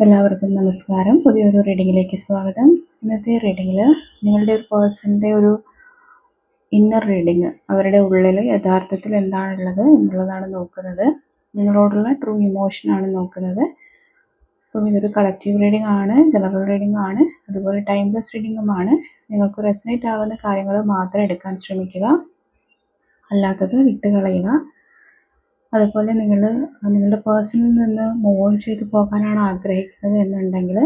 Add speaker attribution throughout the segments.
Speaker 1: എല്ലാവർക്കും നമസ്കാരം. പുതിയൊരു റീഡിങ്ങിലേക്ക് സ്വാഗതം. ഇന്നത്തെ റീഡിങ്ങിൽ നിങ്ങളുടെ ഒരു പേഴ്സണിന്റെ ഒരു ഇന്നർ റീഡിങ് അവരുടെ ഉള്ളിൽ യഥാർത്ഥത്തിൽ എന്താണുള്ളത് എന്നുള്ളതാണ് നോക്കുന്നത്. നിങ്ങളോടുള്ള ട്രൂ ഇമോഷനാണ് നോക്കുന്നത്. അപ്പം ഇതൊരു കളക്റ്റീവ് റീഡിംഗ് ആണ് ജനറൽ റീഡിംഗ് ആണ് അതുപോലെ ടൈംലെസ് റീഡിങ്ങുമാണ് നിങ്ങൾക്ക് റെസനേറ്റ് ആകുന്ന കാര്യങ്ങൾ മാത്രം എടുക്കാൻ ശ്രമിക്കുക. അല്ലാത്തത് വിട്ടുകളയുക. അതുപോലെ നിങ്ങൾ നിങ്ങളുടെ പേഴ്സണിൽ നിന്ന് മൂവ് ഓൺ ചെയ്തു പോകാനാണ് ആഗ്രഹിക്കുന്നത് എന്നുണ്ടെങ്കിൽ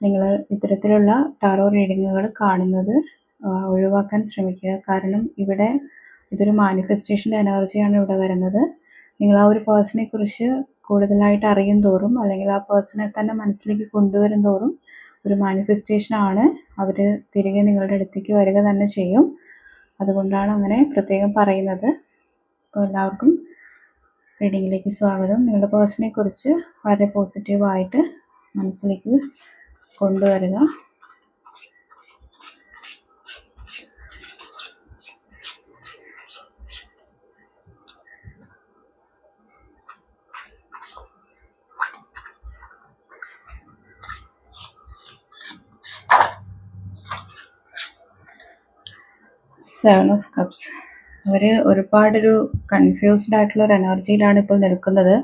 Speaker 1: നിങ്ങൾ ഇത്തരത്തിലുള്ള ടാറോ റീഡിങ്ങുകൾ കാണുന്നത് ഒഴിവാക്കാൻ ശ്രമിക്കുക. കാരണം ഇവിടെ ഇതൊരു മാനിഫെസ്റ്റേഷന്റെ എനർജിയാണ് ഇവിടെ വരുന്നത്. നിങ്ങൾ ആ ഒരു പേഴ്സണെ കുറിച്ച് കൂടുതലായിട്ട് അറിയും തോറും അല്ലെങ്കിൽ ആ പേഴ്സണെ തന്നെ മനസ്സിലേക്ക് കൊണ്ടുവരും തോറും ഒരു മാനിഫെസ്റ്റേഷൻ ആണ് അവർ തിരികെ നിങ്ങളുടെ അടുത്തേക്ക് വരിക തന്നെ ചെയ്യും. അതുകൊണ്ടാണ് അങ്ങനെ പ്രത്യേകം പറയുന്നത്. അപ്പോൾ എല്ലാവർക്കും റീഡിങ്ങിലേക്ക് സ്വാഗതം. നിങ്ങളുടെ പേഴ്സണെ കുറിച്ച് വളരെ പോസിറ്റീവായിട്ട് മനസ്സിലേക്ക് കൊണ്ടുവരിക. സെവൻ ഓഫ് കപ്സ് അവർ ഒരുപാടൊരു കൺഫ്യൂസ്ഡ് ആയിട്ടുള്ള ഒരു എനർജിയിലാണ് ഇപ്പോൾ നിൽക്കുന്നത്.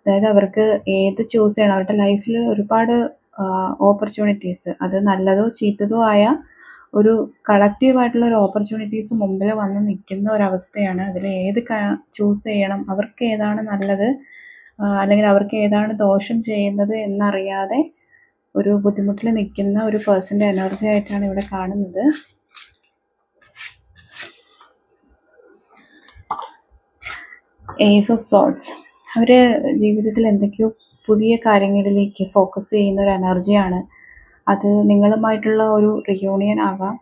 Speaker 1: അതായത് അവർക്ക് ഏത് ചൂസ് ചെയ്യണം അവരുടെ ലൈഫിൽ ഒരുപാട് ഓപ്പർച്യൂണിറ്റീസ് അത് നല്ലതോ ചീത്തതോ ആയ ഒരു കളക്റ്റീവായിട്ടുള്ള ഒരു ഓപ്പർച്യൂണിറ്റീസ് മുമ്പിൽ വന്ന് നിൽക്കുന്ന ഒരവസ്ഥയാണ്. അതിൽ ഏത് ചൂസ് ചെയ്യണം അവർക്ക് ഏതാണ് നല്ലത് അല്ലെങ്കിൽ അവർക്ക് ഏതാണ് ദോഷം ചെയ്യുന്നത് എന്നറിയാതെ ഒരു ബുദ്ധിമുട്ടിൽ നിൽക്കുന്ന ഒരു പേഴ്സന്റെ എനർജി ആയിട്ടാണ് ഇവിടെ കാണുന്നത്. ഏസ് ഓഫ് സോട്ട്സ് അവർ ജീവിതത്തിൽ എന്തൊക്കെയോ പുതിയ കാര്യങ്ങളിലേക്ക് ഫോക്കസ് ചെയ്യുന്ന ഒരു എനർജിയാണ് അത് നിങ്ങളുമായിട്ടുള്ള ഒരു റിയൂണിയൻ ആകാം.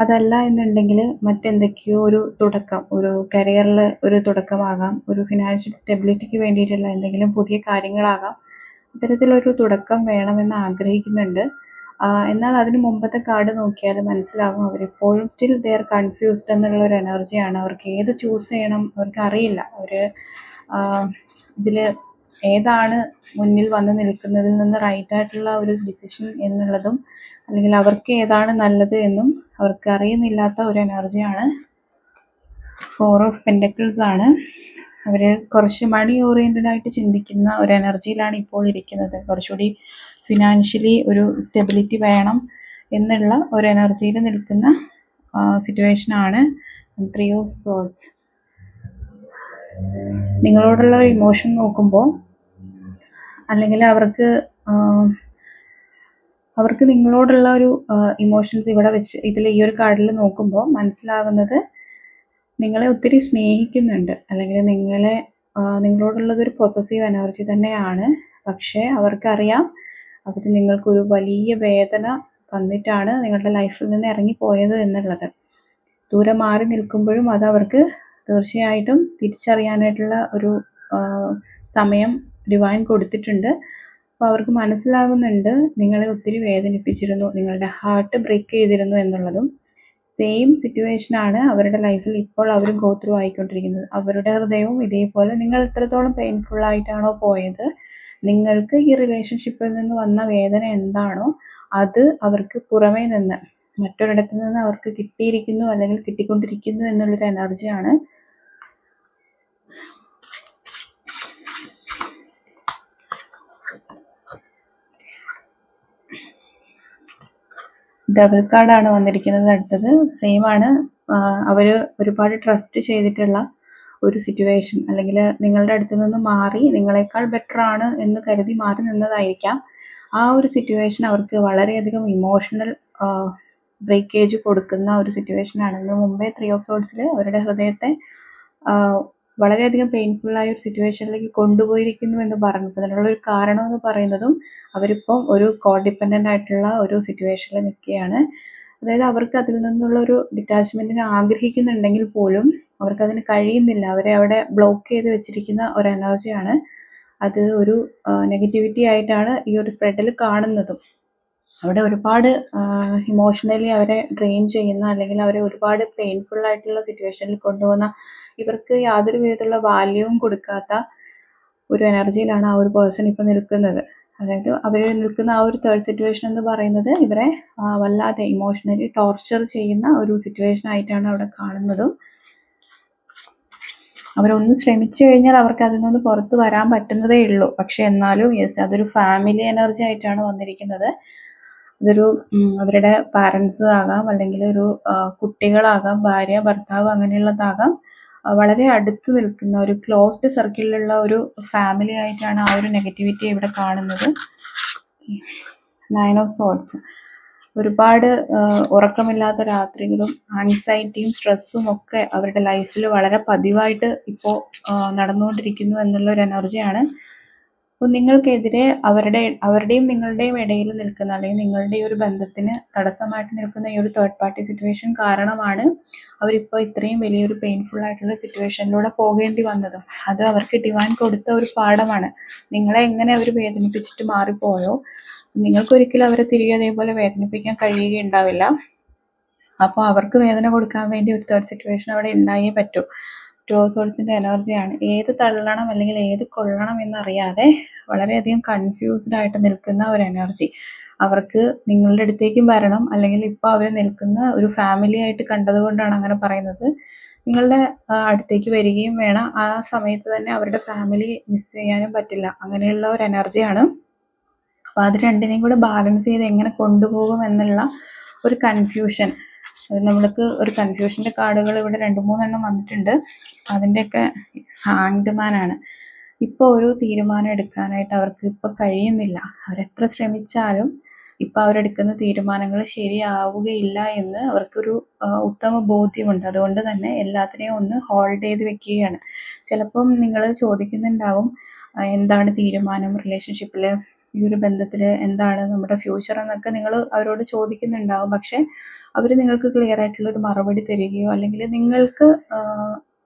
Speaker 1: അതല്ല എന്നുണ്ടെങ്കിൽ മറ്റെന്തൊക്കെയോ ഒരു തുടക്കം ഒരു കരിയറിൽ ഒരു തുടക്കമാകാം. ഒരു ഫിനാൻഷ്യൽ സ്റ്റെബിലിറ്റിക്ക് വേണ്ടിയിട്ടുള്ള എന്തെങ്കിലും പുതിയ കാര്യങ്ങളാകാം. ഇത്തരത്തിലൊരു തുടക്കം വേണമെന്ന് ആഗ്രഹിക്കുന്നുണ്ട്. എന്നാൽ അതിന് മുമ്പത്തെ കാർഡ് നോക്കിയാൽ മനസ്സിലാകും അവരിപ്പോഴും സ്റ്റിൽ ദേ ആർ കൺഫ്യൂസ്ഡ് എന്നുള്ള ഒരു എനർജിയാണ് അവർക്ക് ഏത് ചൂസ് ചെയ്യണം അവർക്ക് അറിയില്ല. അവർ ഇതിൽ ഏതാണ് മുന്നിൽ വന്ന് നിൽക്കുന്നതിൽ നിന്ന് റൈറ്റ് ആയിട്ടുള്ള ഒരു ഡിസിഷൻ എന്നുള്ളതും അല്ലെങ്കിൽ അവർക്ക് ഏതാണ് നല്ലത് എന്നും അവർക്ക് അറിയുന്നില്ലാത്ത ഒരു എനർജിയാണ് ഫോർ ഓഫ് പെൻഡക്കിൾസ് ആണ്. അവർ കുറച്ച് മണി ഓറിയന്റഡ് ആയിട്ട് ചിന്തിക്കുന്ന ഒരു എനർജിയിലാണ് ഇപ്പോൾ ഇരിക്കുന്നത്. കുറച്ചുകൂടി ഫിനാൻഷ്യലി ഒരു സ്റ്റെബിലിറ്റി വേണം എന്നുള്ള ഒരു എനർജിയിൽ നിൽക്കുന്ന സിറ്റുവേഷനാണ് ത്രീ ഓഫ് സോൾസ് നിങ്ങളോടുള്ള ഒരു ഇമോഷൻ നോക്കുമ്പോൾ അല്ലെങ്കിൽ അവർക്ക് അവർക്ക് നിങ്ങളോടുള്ള ഒരു ഇമോഷൻസ് ഇവിടെ വെച്ച് ഇതിൽ ഈ ഒരു കാർഡിൽ നോക്കുമ്പോൾ മനസ്സിലാകുന്നത് നിങ്ങളെ ഒത്തിരി സ്നേഹിക്കുന്നുണ്ട്. അല്ലെങ്കിൽ നിങ്ങളെ നിങ്ങളോടുള്ളത് ഒരു പൊസസീവ് എനർജി തന്നെയാണ്. പക്ഷേ അവർക്കറിയാം അവർ നിങ്ങൾക്കൊരു വലിയ വേദന തന്നിട്ടാണ് നിങ്ങളുടെ ലൈഫിൽ നിന്ന് ഇറങ്ങിപ്പോയത് എന്നുള്ളത്. ദൂരെ മാറി നിൽക്കുമ്പോഴും അത് അവർക്ക് തീർച്ചയായിട്ടും തിരിച്ചറിയാനായിട്ടുള്ള ഒരു സമയം ഡിവൈൻ കൊടുത്തിട്ടുണ്ട്. അപ്പോൾ അവർക്ക് മനസ്സിലാകുന്നുണ്ട് നിങ്ങളെ ഒത്തിരി വേദനിപ്പിച്ചിരുന്നു നിങ്ങളുടെ ഹാർട്ട് ബ്രേക്ക് ചെയ്തിരുന്നു എന്നുള്ളതും. സെയിം സിറ്റുവേഷനാണ് അവരുടെ ലൈഫിൽ ഇപ്പോൾ അവർ ഗോ ആയിക്കൊണ്ടിരിക്കുന്നത്. അവരുടെ ഹൃദയവും ഇതേപോലെ നിങ്ങൾ എത്രത്തോളം പെയിൻഫുൾ ആയിട്ടാണോ പോയത് നിങ്ങൾക്ക് ഈ റിലേഷൻഷിപ്പിൽ നിന്ന് വന്ന വേദന എന്താണോ അത് അവർക്ക് പുറമേ നിന്ന് മറ്റൊരിടത്തു നിന്ന് അവർക്ക് കിട്ടിയിരിക്കുന്നു അല്ലെങ്കിൽ കിട്ടിക്കൊണ്ടിരിക്കുന്നു എന്നുള്ളൊരു എനർജിയാണ് ഡബിൾ കാർഡാണ് വന്നിരിക്കുന്നത് അടുത്തത്. സെയിം ആണ്. അവർ ഒരുപാട് ട്രസ്റ്റ് ചെയ്തിട്ടുള്ള ഒരു സിറ്റുവേഷൻ അല്ലെങ്കിൽ നിങ്ങളുടെ അടുത്ത് നിന്ന് മാറി നിങ്ങളെക്കാൾ ബെറ്റർ ആണ് എന്ന് കരുതി മാറി നിന്നതായിരിക്കാം. ആ ഒരു സിറ്റുവേഷൻ അവർക്ക് വളരെയധികം ഇമോഷണൽ ബ്രേക്കേജ് കൊടുക്കുന്ന ഒരു സിറ്റുവേഷൻ ഇതിന് മുമ്പേ ത്രീ ഓഫ് സോൾസിൽ അവരുടെ ഹൃദയത്തെ വളരെയധികം പെയിൻഫുൾ ആയ ഒരു സിറ്റുവേഷനിലേക്ക് കൊണ്ടുപോയിരിക്കുന്നു എന്ന് പറഞ്ഞപ്പോൾ അതിനുള്ള ഒരു കാരണം എന്ന് പറയുന്നതും അവരിപ്പം ഒരു കോഡിപ്പെൻഡന്റ് ആയിട്ടുള്ള ഒരു സിറ്റുവേഷനിൽ നിൽക്കുകയാണ്. അതായത് അവർക്ക് അതിൽ നിന്നുള്ള ഒരു ഡിറ്റാച്ച്മെന്റിന് ആഗ്രഹിക്കുന്നുണ്ടെങ്കിൽ പോലും അവർക്കതിന് കഴിയുന്നില്ല. അവരെ അവിടെ ബ്ലോക്ക് ചെയ്ത് വെച്ചിരിക്കുന്ന ഒരു എനർജിയാണ് അത് ഒരു നെഗറ്റിവിറ്റി ആയിട്ടാണ് ഈ ഒരു സ്പ്രെഡിൽ കാണുന്നതും. അവിടെ ഒരുപാട് ഇമോഷണലി അവരെ ഡ്രെയിൻ ചെയ്യുന്ന അല്ലെങ്കിൽ അവരെ ഒരുപാട് പെയിൻഫുൾ ആയിട്ടുള്ള സിറ്റുവേഷനിൽ കൊണ്ടുപോകുന്ന ഇവർക്ക് യാതൊരു വിധത്തിലുള്ള വാല്യൂവും കൊടുക്കാത്ത ഒരു എനർജിയിലാണ് ആ ഒരു പേഴ്സൺ ഇപ്പോൾ നിൽക്കുന്നത്. അതായത് അവർ നിൽക്കുന്ന ആ ഒരു തേർഡ് സിറ്റുവേഷൻ എന്ന് പറയുന്നത് ഇവരെ വല്ലാതെ ഇമോഷണലി ടോർച്ചർ ചെയ്യുന്ന ഒരു സിറ്റുവേഷൻ ആയിട്ടാണ് അവിടെ കാണുന്നതും. അവരൊന്ന് ശ്രമിച്ചു കഴിഞ്ഞാൽ അവർക്ക് അതിൽ നിന്ന് പുറത്ത് വരാൻ പറ്റുന്നതേ ഉള്ളൂ. പക്ഷെ എന്നാലും യെസ് അതൊരു ഫാമിലി എനർജി ആയിട്ടാണ് വന്നിരിക്കുന്നത്. ഇതൊരു അവരുടെ പാരൻസ് ആകാം അല്ലെങ്കിൽ ഒരു കുട്ടികളാകാം ഭാര്യ ഭർത്താവ് അങ്ങനെയുള്ളതാകാം. വളരെ അടുത്ത് നിൽക്കുന്ന ഒരു ക്ലോസ്ഡ് സർക്കിളിലുള്ള ഒരു ഫാമിലി ആയിട്ടാണ് ആ ഒരു നെഗറ്റിവിറ്റി ഇവിടെ കാണുന്നത്. നയൻ ഓഫ് സോൾസ് ഒരുപാട് ഉറക്കമില്ലാത്ത രാത്രികളും ആൻസൈറ്റിയും സ്ട്രെസ്സും ഒക്കെ അവരുടെ ലൈഫിൽ വളരെ പതിവായിട്ട് ഇപ്പോൾ നടന്നുകൊണ്ടിരിക്കുന്നു എന്നുള്ള ഒരു എനർജിയാണ് നിങ്ങൾക്കെതിരെ അവരുടെ അവരുടെയും നിങ്ങളുടെയും ഇടയിൽ നിൽക്കുന്ന അല്ലെങ്കിൽ നിങ്ങളുടെ ഒരു ബന്ധത്തിന് തടസ്സമായിട്ട് നിൽക്കുന്ന ഈ ഒരു തേർഡ് പാർട്ടി സിറ്റുവേഷൻ കാരണമാണ് അവരിപ്പോൾ ഇത്രയും വലിയൊരു പെയിൻഫുൾ ആയിട്ടുള്ള സിറ്റുവേഷനിലൂടെ പോകേണ്ടി വന്നതും. അത് അവർക്ക് ഡിവാൻ കൊടുത്ത ഒരു പാഠമാണ്. നിങ്ങളെ എങ്ങനെ അവർ വേദനിപ്പിച്ചിട്ട് മാറിപ്പോയോ? നിങ്ങൾക്കൊരിക്കലും അവരെ തിരികെ അതേപോലെ വേദനിപ്പിക്കാൻ കഴിയുകയുണ്ടാവില്ല. അപ്പോൾ അവർക്ക് വേദന കൊടുക്കാൻ വേണ്ടി ഒരു തേർഡ് സിറ്റുവേഷൻ അവിടെ ഉണ്ടായേ പറ്റൂ. ടു സോൾസിന്റെ എനർജിയാണ്. ഏത് തള്ളണം അല്ലെങ്കിൽ ഏത് കൊള്ളണം എന്നറിയാതെ വളരെയധികം കൺഫ്യൂസ്ഡ് ആയിട്ട് നിൽക്കുന്ന ഒരു എനർജി. അവർക്ക് നിങ്ങളുടെ അടുത്തേക്കും വരണം. അല്ലെങ്കിൽ ഇപ്പോൾ അവർ നിൽക്കുന്ന ഒരു ഫാമിലി ആയിട്ട് കണ്ടതുകൊണ്ടാണ് അങ്ങനെ പറയുന്നത്. നിങ്ങളുടെ അടുത്തേക്ക് വരികയും വേണം. ആ സമയത്ത് തന്നെ അവരുടെ ഫാമിലി മിസ് ചെയ്യാനും പറ്റില്ല. അങ്ങനെയുള്ള ഒരു എനർജിയാണ്. അപ്പോൾ അത് രണ്ടിനെയും കൂടെ ബാലൻസ് ചെയ്ത് എങ്ങനെ കൊണ്ടുപോകും എന്നുള്ള ഒരു കൺഫ്യൂഷൻ നമ്മൾക്ക് ഒരു കൺഫ്യൂഷന്റെ കാർഡുകൾ ഇവിടെ രണ്ട് മൂന്നെണ്ണം വന്നിട്ടുണ്ട്. അതിന്റെയൊക്കെ ആണ്. ഇപ്പോൾ ഒരു തീരുമാനം എടുക്കാനായിട്ട് അവർക്ക് ഇപ്പോൾ കഴിയുന്നില്ല. അവരെത്ര ശ്രമിച്ചാലും ഇപ്പോൾ അവരെടുക്കുന്ന തീരുമാനങ്ങൾ ശരിയാവുകയില്ല എന്ന് അവർക്കൊരു ഉത്തമ ബോധ്യമുണ്ട്. അതുകൊണ്ട് തന്നെ എല്ലാത്തിനെയും ഒന്ന് ഹോൾഡ് ചെയ്ത് വെക്കുകയാണ്. ചിലപ്പം നിങ്ങൾ ചോദിക്കുന്നുണ്ടാകും എന്താണ് തീരുമാനം? റിലേഷൻഷിപ്പിൽ ഈ ഒരു ബന്ധത്തിൽ എന്താണ് നമ്മുടെ ഫ്യൂച്ചർ എന്നൊക്കെ നിങ്ങൾ അവരോട് ചോദിക്കുന്നുണ്ടാവും. പക്ഷേ അവർ നിങ്ങൾക്ക് ക്ലിയർ ആയിട്ടുള്ള ഒരു മറുപടി തരികയോ അല്ലെങ്കിൽ നിങ്ങൾക്ക്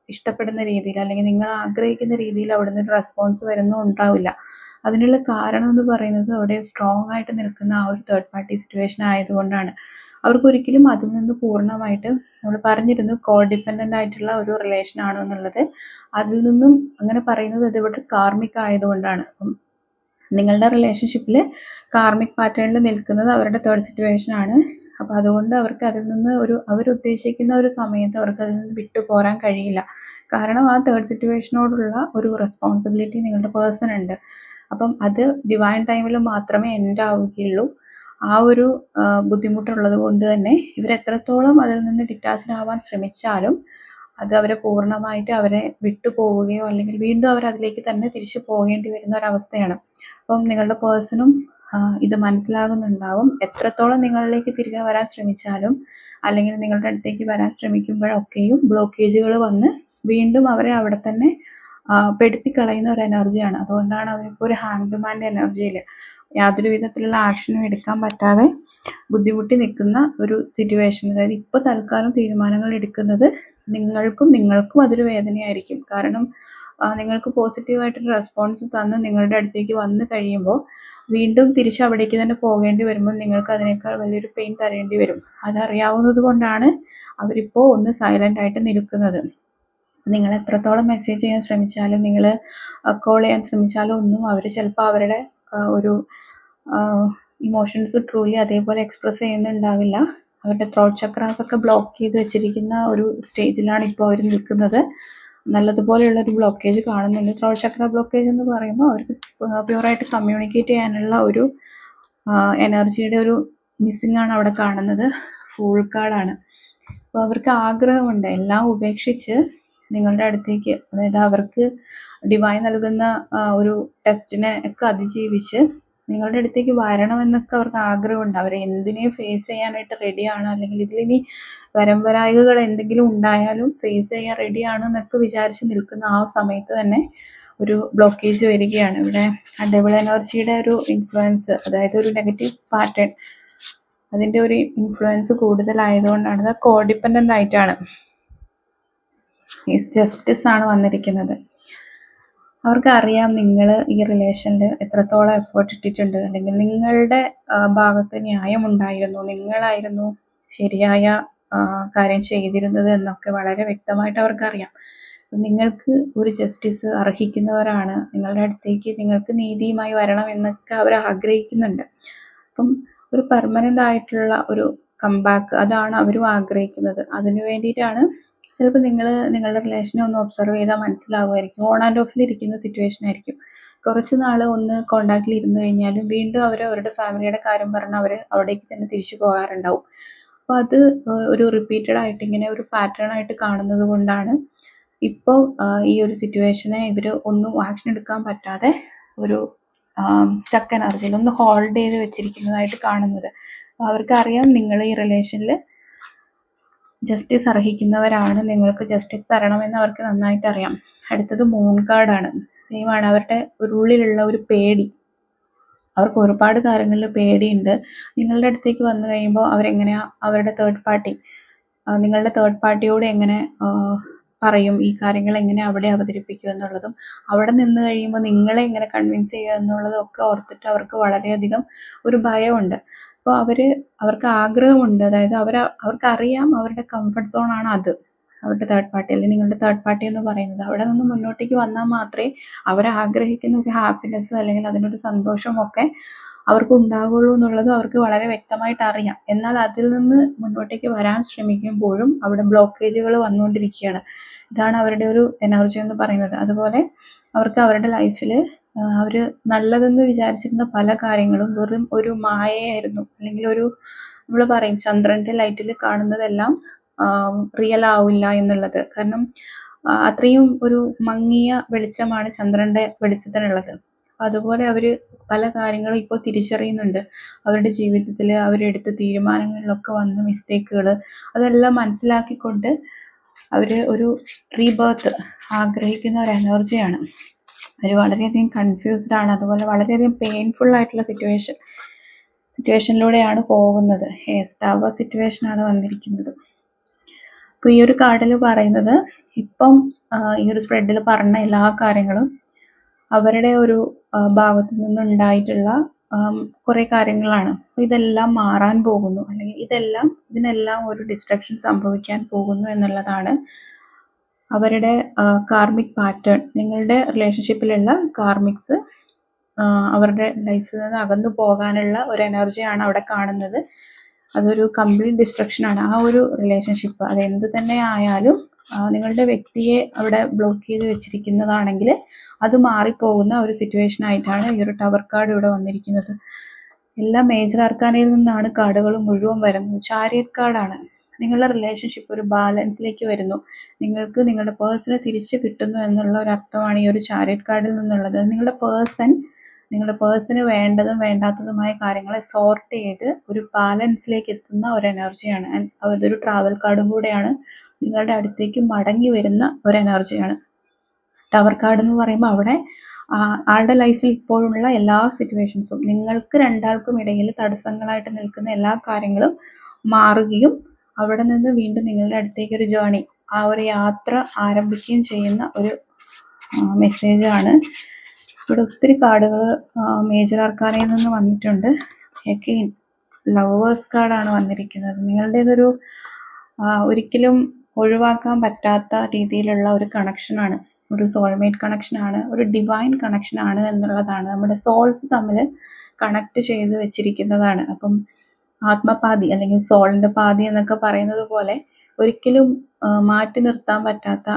Speaker 1: ഇഷ്ടപ്പെടുന്ന രീതിയിൽ അല്ലെങ്കിൽ നിങ്ങൾ ആഗ്രഹിക്കുന്ന രീതിയിൽ അവിടെ ഒരു റെസ്പോൺസ് വരുന്നു ഉണ്ടാവില്ല. അതിനുള്ള കാരണം എന്ന് പറയുന്നത് അവിടെ സ്ട്രോങ് ആയിട്ട് നിൽക്കുന്ന ആ ഒരു തേർഡ് പാർട്ടി സിറ്റുവേഷൻ ആയതുകൊണ്ടാണ്. അവർക്ക് ഒരിക്കലും അതിൽ നിന്ന് പൂർണമായിട്ട് നമ്മൾ പറഞ്ഞിരുന്നു കോ ഡിപ്പെൻഡന്റ് ആയിട്ടുള്ള ഒരു റിലേഷൻ ആണോ എന്നുള്ളത്. അതിൽ നിന്നും അങ്ങനെ പറയുന്നത് അത് ഇവിടെ കാർമിക് ആയതുകൊണ്ടാണ്. അപ്പം നിങ്ങളുടെ റിലേഷൻഷിപ്പിൽ കാർമിക് പാറ്റേണിൽ നിൽക്കുന്നത് അവരുടെ തേർഡ് സിറ്റുവേഷൻ ആണ്. അപ്പോൾ അതുകൊണ്ട് അവർക്ക് അതിൽ നിന്ന് ഒരു അവരുദ്ദേശിക്കുന്ന ഒരു സമയത്ത് അവർക്ക് അതിൽ നിന്ന് വിട്ടു പോരാൻ കഴിയില്ല. കാരണം ആ തേർഡ് സിറ്റുവേഷനോടുള്ള ഒരു റെസ്പോൺസിബിലിറ്റി നിങ്ങളുടെ പേഴ്സൺ ഉണ്ട്. അപ്പം അത് ഡിവൈൻ ടൈമിൽ മാത്രമേ എന്റെ ആവുകയുള്ളൂ. ആ ഒരു ബുദ്ധിമുട്ടുള്ളത് കൊണ്ട് തന്നെ ഇവരെത്രത്തോളം അതിൽ നിന്ന് ഡിറ്റാച്ച്ഡ് ആവാൻ ശ്രമിച്ചാലും അത് അവരെ പൂർണമായിട്ട് അവരെ വിട്ടു പോവുകയോ അല്ലെങ്കിൽ വീണ്ടും അവർ അതിലേക്ക് തന്നെ തിരിച്ചു പോകേണ്ടി വരുന്ന ഒരവസ്ഥയാണ്. അപ്പം നിങ്ങളുടെ പേഴ്സണും ഇത് മനസ്സിലാകുന്നുണ്ടാവും. എത്രത്തോളം നിങ്ങളിലേക്ക് തിരികെ വരാൻ ശ്രമിച്ചാലും അല്ലെങ്കിൽ നിങ്ങളുടെ അടുത്തേക്ക് വരാൻ ശ്രമിക്കുമ്പോഴൊക്കെയും ബ്ലോക്കേജുകൾ വന്ന് വീണ്ടും അവരെ അവിടെ തന്നെ പെടുത്തി കളയുന്ന ഒരു എനർജിയാണ്. അതുകൊണ്ടാണ് അവരിപ്പോൾ ഒരു ഹാൻഡ്മാന്റെ എനർജിയിൽ യാതൊരു വിധത്തിലുള്ള ആക്ഷനും എടുക്കാൻ പറ്റാതെ ബുദ്ധിമുട്ടി നിൽക്കുന്ന ഒരു സിറ്റുവേഷൻ അതായത് ഇപ്പോൾ തൽക്കാലം തീരുമാനങ്ങൾ എടുക്കുന്നത് നിങ്ങൾക്കും നിങ്ങൾക്കും അതൊരു വേദനയായിരിക്കും. കാരണം നിങ്ങൾക്ക് പോസിറ്റീവായിട്ടൊരു റെസ്പോൺസ് തന്ന് നിങ്ങളുടെ അടുത്തേക്ക് വന്നു കഴിയുമ്പോൾ വീണ്ടും തിരിച്ച് അവിടേക്ക് തന്നെ പോകേണ്ടി വരുമ്പോൾ നിങ്ങൾക്ക് അതിനേക്കാൾ വലിയൊരു പെയിൻ തരേണ്ടി വരും. അതറിയാവുന്നത് കൊണ്ടാണ് അവരിപ്പോൾ ഒന്ന് സൈലന്റ് ആയിട്ട് നിൽക്കുന്നത്. നിങ്ങൾ എത്രത്തോളം മെസ്സേജ് ചെയ്യാൻ ശ്രമിച്ചാലും നിങ്ങൾ കോൾ ചെയ്യാൻ ശ്രമിച്ചാലും ഒന്നും അവർ ചിലപ്പോൾ അവരുടെ ഒരു ഇമോഷൻസ് ട്രൂലി അതേപോലെ എക്സ്പ്രസ് ചെയ്യുന്നുണ്ടാവില്ല. അവരുടെ ത്രോട്ട് ചക്രാസ് ഒക്കെ ബ്ലോക്ക് ചെയ്ത് വെച്ചിരിക്കുന്ന ഒരു സ്റ്റേജിലാണ് ഇപ്പോൾ അവർ നിൽക്കുന്നത്. നല്ലതുപോലെയുള്ള ഒരു ബ്ലോക്കേജ് കാണുന്നുണ്ട്. ത്രോട്ട് ചക്ര ബ്ലോക്കേജ് എന്ന് പറയുമ്പോൾ അവർക്ക് പ്യുവറായിട്ട് കമ്മ്യൂണിക്കേറ്റ് ചെയ്യാനുള്ള ഒരു എനർജിയുടെ ഒരു മിസ്സിംഗ് ആണ് അവിടെ കാണുന്നത്. ഫൂൾ കാർഡാണ് അപ്പോൾ അവർക്ക് ആഗ്രഹമുണ്ട്. എല്ലാം ഉപേക്ഷിച്ച് നിങ്ങളുടെ അടുത്തേക്ക് അതായത് അവർക്ക് ഡിവൈൻ നൽകുന്ന ഒരു ടെസ്റ്റിനെ ഒക്കെ അതിജീവിച്ച് നിങ്ങളുടെ അടുത്തേക്ക് വരണമെന്നൊക്കെ അവർക്ക് ആഗ്രഹമുണ്ട്. അവർ എന്തിനേയും ഫേസ് ചെയ്യാനായിട്ട് റെഡിയാണ് അല്ലെങ്കിൽ ഇതിലിനി വരംവരായികകൾ എന്തെങ്കിലും ഉണ്ടായാലും ഫേസ് ചെയ്യാൻ റെഡിയാണ് എന്നൊക്കെ വിചാരിച്ച് നിൽക്കുന്ന ആ സമയത്ത് തന്നെ ഒരു ബ്ലോക്കേജ് വരികയാണ്. ഇവിടെ ഡബിൾ എനർജിയുടെ ഒരു ഇൻഫ്ലുവൻസ് അതായത് ഒരു നെഗറ്റീവ് പാറ്റേൺ അതിന്റെ ഒരു ഇൻഫ്ലുവൻസ് കൂടുതലായതുകൊണ്ടാണ്. അത് കോഡിപ്പെൻഡന്റ് ആയിട്ടാണ്. ജസ്റ്റിസ് ആണ് വന്നിരിക്കുന്നത്. അവർക്ക് അറിയാം നിങ്ങൾ ഈ റിലേഷനിൽ എത്രത്തോളം എഫേർട്ട് ഇട്ടിട്ടുണ്ട്. അല്ലെങ്കിൽ നിങ്ങളുടെ ഭാഗത്ത് ന്യായമുണ്ടായിരുന്നു. നിങ്ങളായിരുന്നു ശരിയായ കാര്യം ചെയ്തിരുന്നത് എന്നൊക്കെ വളരെ വ്യക്തമായിട്ട് അവർക്കറിയാം. നിങ്ങൾക്ക് ഒരു ജസ്റ്റിസ് അർഹിക്കുന്നവരാണ്. നിങ്ങളുടെ അടുത്തേക്ക് നിങ്ങൾക്ക് നീതിയുമായി വരണം എന്നൊക്കെ അവർ ആഗ്രഹിക്കുന്നുണ്ട്. അപ്പം ഒരു പെർമനന്റ് ആയിട്ടുള്ള ഒരു കംബാക്ക് അതാണ് അവരും ആഗ്രഹിക്കുന്നത്. അതിനു വേണ്ടിയിട്ടാണ് ചിലപ്പോൾ നിങ്ങൾ നിങ്ങളുടെ റിലേഷനെ ഒന്ന് ഒബ്സർവ് ചെയ്താൽ മനസ്സിലാവുമായിരിക്കും. ഓൺ ആൻഡ് ഓഫിൽ ഇരിക്കുന്ന സിറ്റുവേഷൻ ആയിരിക്കും. കുറച്ച് നാൾ ഒന്ന് കോണ്ടാക്റ്റിൽ ഇരുന്ന് കഴിഞ്ഞാലും വീണ്ടും അവർ അവരുടെ ഫാമിലിയുടെ കാര്യം പറഞ്ഞ് അവർ അവിടേക്ക് തന്നെ തിരിച്ചു പോകാറുണ്ടാവും. അപ്പോൾ അത് ഒരു റിപ്പീറ്റഡ് ആയിട്ട് ഇങ്ങനെ ഒരു പാറ്റേൺ ആയിട്ട് കാണുന്നത് കൊണ്ടാണ് ഇപ്പോൾ ഈ ഒരു സിറ്റുവേഷനെ ഇവർ ഒന്നും ആക്ഷൻ എടുക്കാൻ പറ്റാതെ ഒരു സ്റ്റക്ക് എനർജിയിൽ ഒന്ന് ഹോൾഡ് ചെയ്ത് വെച്ചിരിക്കുന്നതായിട്ട് കാണുന്നത്. അവർക്കറിയാം നിങ്ങൾ ഈ റിലേഷനിൽ ജസ്റ്റിസ് അർഹിക്കുന്നവരാണ് നിങ്ങൾക്ക് ജസ്റ്റിസ് തരണമെന്ന് അവർക്ക് നന്നായിട്ട് അറിയാം അടുത്തത് മൂൺ കാർഡാണ് സെയിം ആണ്. അവരുടെ ഉള്ളിലുള്ള ഒരു പേടി. അവർക്ക് ഒരുപാട് കാര്യങ്ങളിൽ പേടിയുണ്ട്. നിങ്ങളുടെ അടുത്തേക്ക് വന്നു കഴിയുമ്പോൾ അവരെങ്ങനെയാ അവരുടെ തേർഡ് പാർട്ടി നിങ്ങളുടെ തേർഡ് പാർട്ടിയോട് എങ്ങനെ പറയും? ഈ കാര്യങ്ങൾ എങ്ങനെ അവിടെ അവതരിപ്പിക്കും എന്നുള്ളതും അവിടെ നിന്ന് കഴിയുമ്പോൾ നിങ്ങളെ എങ്ങനെ കൺവിൻസ് ചെയ്യുക എന്നുള്ളതും ഒക്കെ ഓർത്തിട്ട് അവർക്ക് വളരെയധികം ഒരു ഭയമുണ്ട്. അപ്പോൾ അവർ അവർക്ക് ആഗ്രഹമുണ്ട്. അതായത് അവർ അവർക്കറിയാം അവരുടെ കംഫർട്ട് സോണാണ് അത്. അവരുടെ തേർഡ് പാർട്ടി അല്ലെങ്കിൽ നിങ്ങളുടെ തേർഡ് പാർട്ടി എന്ന് പറയുന്നത്. അവിടെ നിന്ന് മുന്നോട്ടേക്ക് വന്നാൽ മാത്രമേ അവർ ആഗ്രഹിക്കുന്ന ഒരു ഹാപ്പിനെസ് അല്ലെങ്കിൽ അതിനൊരു സന്തോഷമൊക്കെ അവർക്ക് ഉണ്ടാകുള്ളൂ എന്നുള്ളത് അവർക്ക് വളരെ വ്യക്തമായിട്ട് അറിയാം. എന്നാൽ അതിൽ നിന്ന് മുന്നോട്ടേക്ക് വരാൻ ശ്രമിക്കുമ്പോഴും അവിടെ ബ്ലോക്കേജുകൾ വന്നുകൊണ്ടിരിക്കുകയാണ്. ഇതാണ് അവരുടെ ഒരു എനർജി എന്ന് പറയുന്നത്. അതുപോലെ അവർക്ക് അവരുടെ ലൈഫിൽ അവർ നല്ലതെന്ന് വിചാരിച്ചിരുന്ന പല കാര്യങ്ങളും വെറും ഒരു മായയായിരുന്നു. അല്ലെങ്കിൽ ഒരു നമ്മൾ പറയും ചന്ദ്രന്റെ ലൈറ്റിൽ കാണുന്നതെല്ലാം റിയൽ ആവില്ല എന്നുള്ളത്. കാരണം അത്രയും ഒരു മങ്ങിയ വെളിച്ചമാണ് ചന്ദ്രന്റെ വെളിച്ചത്തിനുള്ളത്. അതുപോലെ അവർ പല കാര്യങ്ങളും ഇപ്പോൾ തിരിച്ചറിയുന്നുണ്ട്. അവരുടെ ജീവിതത്തിൽ അവരെടുത്ത തീരുമാനങ്ങളിലൊക്കെ വന്ന മിസ്റ്റേക്കുകൾ അതെല്ലാം മനസ്സിലാക്കിക്കൊണ്ട് അവർ ഒരു റീബേർത്ത് ആഗ്രഹിക്കുന്ന ഒരു എനർജിയാണ് അവർ വളരെയധികം കൺഫ്യൂസ്ഡ് ആണ്. അതുപോലെ വളരെയധികം പെയിൻഫുൾ ആയിട്ടുള്ള സിറ്റുവേഷൻ സിറ്റുവേഷനിലൂടെയാണ് പോകുന്നത്. ഹെയർ സിറ്റുവേഷൻ ആണ് വന്നിരിക്കുന്നത്. അപ്പോൾ ഈ ഒരു കാർഡിൽ പറയുന്നത് ഇപ്പം ഈ ഒരു സ്പ്രെഡിൽ പറഞ്ഞ എല്ലാ കാര്യങ്ങളും അവരുടെ ഒരു ഭാഗത്തു നിന്നുണ്ടായിട്ടുള്ള കുറേ കാര്യങ്ങളാണ്. അപ്പോൾ ഇതെല്ലാം മാറാൻ പോകുന്നു. അല്ലെങ്കിൽ ഇതെല്ലാം ഇതിനെല്ലാം ഒരു ഡിസ്ട്രക്ഷൻ സംഭവിക്കാൻ പോകുന്നു എന്നുള്ളതാണ് അവരുടെ കാർമിക് പാറ്റേൺ നിങ്ങളുടെ റിലേഷൻഷിപ്പിലുള്ള കാർമിക്സ് അവരുടെ ലൈഫിൽ നിന്ന് അകന്നു പോകാനുള്ള ഒരു എനർജിയാണ് അവിടെ കാണുന്നത്. അതൊരു കംപ്ലീറ്റ് ഡിസ്ട്രക്ഷൻ ആണ്. ആ ഒരു റിലേഷൻഷിപ്പ് അത് എന്ത് തന്നെ ആയാലും നിങ്ങളുടെ വ്യക്തിയെ അവിടെ ബ്ലോക്ക് ചെയ്ത് വെച്ചിരിക്കുന്നതാണെങ്കിൽ അത് മാറിപ്പോകുന്ന ഒരു സിറ്റുവേഷൻ ആയിട്ടാണ് ഈ ഒരു ടവർ കാർഡ് ഇവിടെ വന്നിരിക്കുന്നത്. എല്ലാ മേജർ ആർക്കാനയിൽ നിന്നാണ് കാർഡുകൾ മുഴുവൻ വരുന്നത്. ചാരിയറ്റ് കാർഡാണ് നിങ്ങളുടെ റിലേഷൻഷിപ്പ് ഒരു ബാലൻസിലേക്ക് വരുന്നു. നിങ്ങൾക്ക് നിങ്ങളുടെ പേഴ്സണെ തിരിച്ചു കിട്ടുന്നു എന്നുള്ള ഒരു അർത്ഥമാണ് ഈ ഒരു ചാരിയറ്റ് കാർഡിൽ നിന്നുള്ളത്. നിങ്ങളുടെ പേഴ്സൺ നിങ്ങളുടെ പേഴ്സന് വേണ്ടതും വേണ്ടാത്തതുമായ കാര്യങ്ങളെ സോർട്ട് ചെയ്ത് ഒരു ബാലൻസിലേക്ക് എത്തുന്ന ഒരു എനർജിയാണ് ആൻഡ് അതൊരു ട്രാവൽ കാർഡും കൂടെയാണ്. നിങ്ങളുടെ അടുത്തേക്ക് മടങ്ങി വരുന്ന ഒരു എനർജിയാണ് ടവർ കാർഡ് എന്ന് പറയുമ്പോൾ അവിടെ ആളുടെ ലൈഫിൽ ഇപ്പോഴുള്ള എല്ലാ സിറ്റുവേഷൻസും നിങ്ങൾക്ക് രണ്ടാൾക്കും ഇടയിൽ തടസ്സങ്ങളായിട്ട് നിൽക്കുന്ന എല്ലാ കാര്യങ്ങളും മാറുകയും അവിടെ നിന്ന് വീണ്ടും നിങ്ങളുടെ അടുത്തേക്ക് ഒരു ജേണി ആ ഒരു യാത്ര ആരംഭിക്കുകയും ചെയ്യുന്ന ഒരു മെസ്സേജാണ് ഇവിടെ ഒത്തിരി കാർഡുകൾ മേജർ ആർക്കാനയിൽ നിന്ന് വന്നിട്ടുണ്ട്. എഗെയിൻ ലവേഴ്സ് കാർഡാണ് വന്നിരിക്കുന്നത്. നിങ്ങളുടേതൊരു ഒരിക്കലും ഒഴിവാക്കാൻ പറ്റാത്ത രീതിയിലുള്ള ഒരു കണക്ഷനാണ് ഒരു സോൾമേറ്റ് കണക്ഷനാണ് ഒരു ഡിവൈൻ കണക്ഷനാണ് എന്നുള്ളതാണ്. നമ്മുടെ സോൾസ് തമ്മിൽ കണക്ട് ചെയ്ത് വെച്ചിരിക്കുന്നതാണ്. അപ്പം ആത്മപാതി അല്ലെങ്കിൽ സോളിന്റെ പാതി എന്നൊക്കെ പറയുന്നത് പോലെ ഒരിക്കലും മാറ്റി നിർത്താൻ പറ്റാത്ത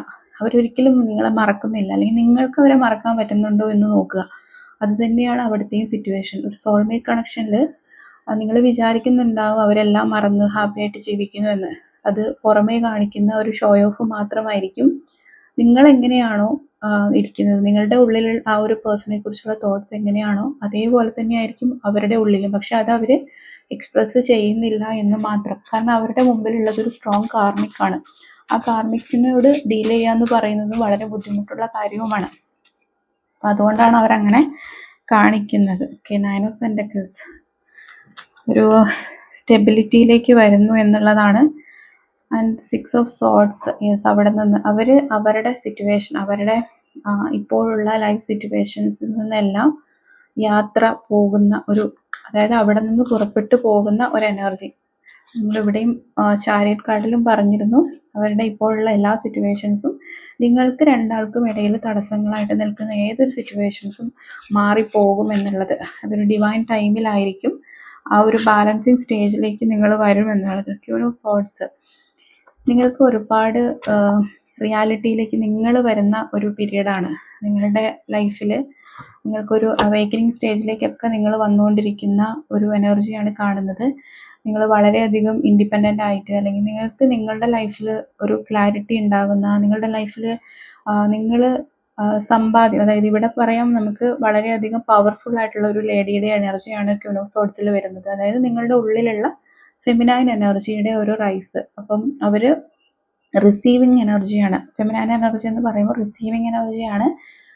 Speaker 1: അവരൊരിക്കലും നിങ്ങളെ മറക്കുന്നില്ല. അല്ലെങ്കിൽ നിങ്ങൾക്ക് അവരെ മറക്കാൻ പറ്റുന്നുണ്ടോ എന്ന് നോക്കുക. അത് തന്നെയാണ് അവിടുത്തെയും സിറ്റുവേഷൻ ഒരു സോൾമേറ്റ് കണക്ഷനിൽ നിങ്ങൾ വിചാരിക്കുന്നുണ്ടാവും അവരെല്ലാം മറന്ന് ഹാപ്പി ആയിട്ട് ജീവിക്കുന്നു എന്ന്. അത് പുറമേ കാണിക്കുന്ന ഒരു ഷോ ഓഫ് മാത്രമായിരിക്കും നിങ്ങൾ എങ്ങനെയാണോ ഇരിക്കുന്നത്. നിങ്ങളുടെ ഉള്ളിൽ ആ ഒരു പേഴ്സണെ കുറിച്ചുള്ള തോട്ട്സ് എങ്ങനെയാണോ അതേപോലെ തന്നെയായിരിക്കും അവരുടെ ഉള്ളിലും. പക്ഷെ അത് അവർ എക്സ്പ്രസ് ചെയ്യുന്നില്ല എന്ന് മാത്രം. കാരണം അവരുടെ മുമ്പിലുള്ളത് ഒരു സ്ട്രോങ് കാർമിക് ആണ്. ആ കാർമിക്സിനോട് ഡീൽ ചെയ്യാന്ന് പറയുന്നത് വളരെ ബുദ്ധിമുട്ടുള്ള കാര്യവുമാണ്. അപ്പം അതുകൊണ്ടാണ് അവരങ്ങനെ കാണിക്കുന്നത്. ഓക്കെ നയൻ ഓഫ് പെൻഡക്കിൾസ് ഒരു സ്റ്റെബിലിറ്റിയിലേക്ക് വരുന്നു എന്നുള്ളതാണ്. And six of swords yes അവിടെ നിന്ന് അവർ അവരുടെ സിറ്റുവേഷൻ അവരുടെ ഇപ്പോഴുള്ള ലൈഫ് സിറ്റുവേഷൻസിൽ നിന്നെല്ലാം യാത്ര പോകുന്ന ഒരു അതായത് അവിടെ നിന്ന് പുറപ്പെട്ടു പോകുന്ന ഒരു എനർജി നമ്മളിവിടെയും ചാരിയറ്റ് കാർഡിലും പറഞ്ഞിരുന്നു. അവരുടെ ഇപ്പോഴുള്ള എല്ലാ സിറ്റുവേഷൻസും നിങ്ങൾക്ക് രണ്ടാൾക്കും ഇടയിൽ തടസ്സങ്ങളായിട്ട് നിൽക്കുന്ന ഏതൊരു സിറ്റുവേഷൻസും മാറിപ്പോകും എന്നുള്ളത്. അതൊരു ഡിവൈൻ ടൈമിലായിരിക്കും ആ ഒരു ബാലൻസിങ് സ്റ്റേജിലേക്ക് നിങ്ങൾ വരും എന്നുള്ളത് ഓഫ് സോട്ട്സ് നിങ്ങൾക്ക് ഒരുപാട് റിയാലിറ്റിയിലേക്ക് നിങ്ങൾ വരുന്ന ഒരു പീരീഡാണ് നിങ്ങളുടെ ലൈഫിൽ നിങ്ങൾക്കൊരു അവേക്കനിങ് സ്റ്റേജിലേക്കൊക്കെ നിങ്ങൾ വന്നുകൊണ്ടിരിക്കുന്ന ഒരു എനർജിയാണ് കാണുന്നത്. നിങ്ങൾ വളരെയധികം ഇൻഡിപെൻഡന്റ് ആയിട്ട് അല്ലെങ്കിൽ നിങ്ങൾക്ക് നിങ്ങളുടെ ലൈഫിൽ ഒരു ക്ലാരിറ്റി ഉണ്ടാകുന്ന നിങ്ങളുടെ ലൈഫിൽ നിങ്ങൾ സമ്പാദ്യം അതായത് ഇവിടെ പറയാം നമുക്ക് വളരെയധികം പവർഫുൾ ആയിട്ടുള്ള ഒരു ലേഡിയുടെ എനർജിയാണ് ക്യൂനോസോഡ്സിൽ വരുന്നത്. അതായത് നിങ്ങളുടെ ഉള്ളിലുള്ള ഫെമിനൈൻ എനർജിയുടെ ഒരു റൈസ് അപ്പം അവർ റിസീവിങ് എനർജിയാണ് ഫെമിനൈൻ എനർജി എന്ന് പറയുമ്പോൾ റിസീവിങ് എനർജിയാണ്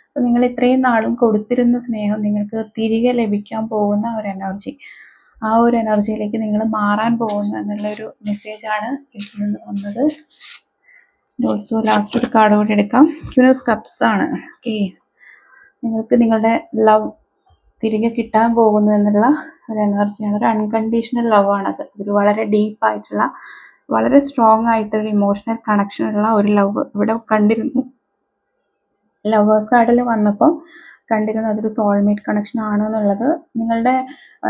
Speaker 1: അപ്പോൾ നിങ്ങൾ ഇത്രയും നാളും കൊടുത്തിരുന്ന സ്നേഹം നിങ്ങൾക്ക് തിരികെ ലഭിക്കാൻ പോകുന്ന ഒരു എനർജി ആ ഒരു എനർജിയിലേക്ക് നിങ്ങൾ മാറാൻ പോകുന്നു എന്നുള്ളൊരു മെസ്സേജാണ് ഇതിൽ നിന്ന് വന്നത്. ഓൾസോ ലാസ്റ്റ് ഒരു കാർഡ് കൂടി എടുക്കാം. ക്യൂൻ ഓഫ് കപ്സ് ആണ്. ഓക്കെ നിങ്ങൾക്ക് നിങ്ങളുടെ ലവ് തിരികെ കിട്ടാൻ പോകുന്നു എന്നുള്ള ഒരു എനർജിയാണ് ഒരു അൺകണ്ടീഷണൽ ലവ് ആണത് ഒരു വളരെ ഡീപ്പായിട്ടുള്ള വളരെ സ്ട്രോങ് ആയിട്ട് ഒരു ഇമോഷണൽ കണക്ഷൻ ഉള്ള ഒരു ലവ് ഇവിടെ കണ്ടിരുന്നു. ലവേഴ്സ് കാർഡിൽ വന്നപ്പോൾ കണ്ടിരുന്നു അതൊരു സോൾമേറ്റ് കണക്ഷൻ ആണ് എന്നുള്ളത്. നിങ്ങളുടെ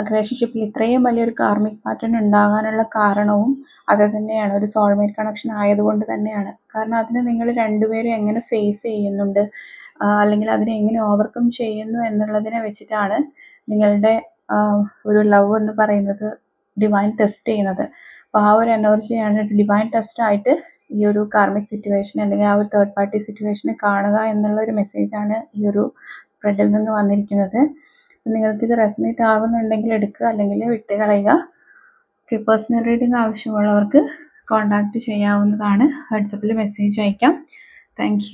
Speaker 1: റിലേഷൻഷിപ്പിൽ ഇത്രയും വലിയൊരു കാർമിക് പാറ്റേൺ ഉണ്ടാകാനുള്ള കാരണവും അത് തന്നെയാണ്. ഒരു സോൾമേറ്റ് കണക്ഷൻ ആയതുകൊണ്ട് തന്നെയാണ്. കാരണം അതിനെ നിങ്ങൾ രണ്ടുപേരും എങ്ങനെ ഫേസ് ചെയ്യുന്നുണ്ട്? അല്ലെങ്കിൽ അതിനെ എങ്ങനെ ഓവർകം ചെയ്യുന്നു എന്നുള്ളതിനെ വെച്ചിട്ടാണ് നിങ്ങളുടെ ഒരു ലവ് എന്ന് പറയുന്നത് ഡിവൈൻ ടെസ്റ്റ് ചെയ്യുന്നത്. അപ്പോൾ ആ ഒരു എനർജിയാണ് ഡിവൈൻ ടെസ്റ്റ് ആയിട്ട് ഈ ഒരു കാർമിക് സിറ്റുവേഷൻ അല്ലെങ്കിൽ ആ ഒരു തേർഡ് പാർട്ടി സിറ്റുവേഷനെ കാണുക എന്നുള്ള ഒരു മെസ്സേജാണ് ഈ ഒരു സ്പ്രെഡിൽ നിന്ന് വന്നിരിക്കുന്നത്. നിങ്ങൾക്കിത് റെസനേറ്റ് ആകുന്നുണ്ടെങ്കിൽ എടുക്കുക അല്ലെങ്കിൽ വിട്ട് കളയുക പേഴ്സണൽ റീഡിംഗ് ആവശ്യമുള്ളവർക്ക് കോൺടാക്റ്റ് ചെയ്യാവുന്നതാണ്. വാട്സപ്പിൽ മെസ്സേജ് അയക്കാം. താങ്ക്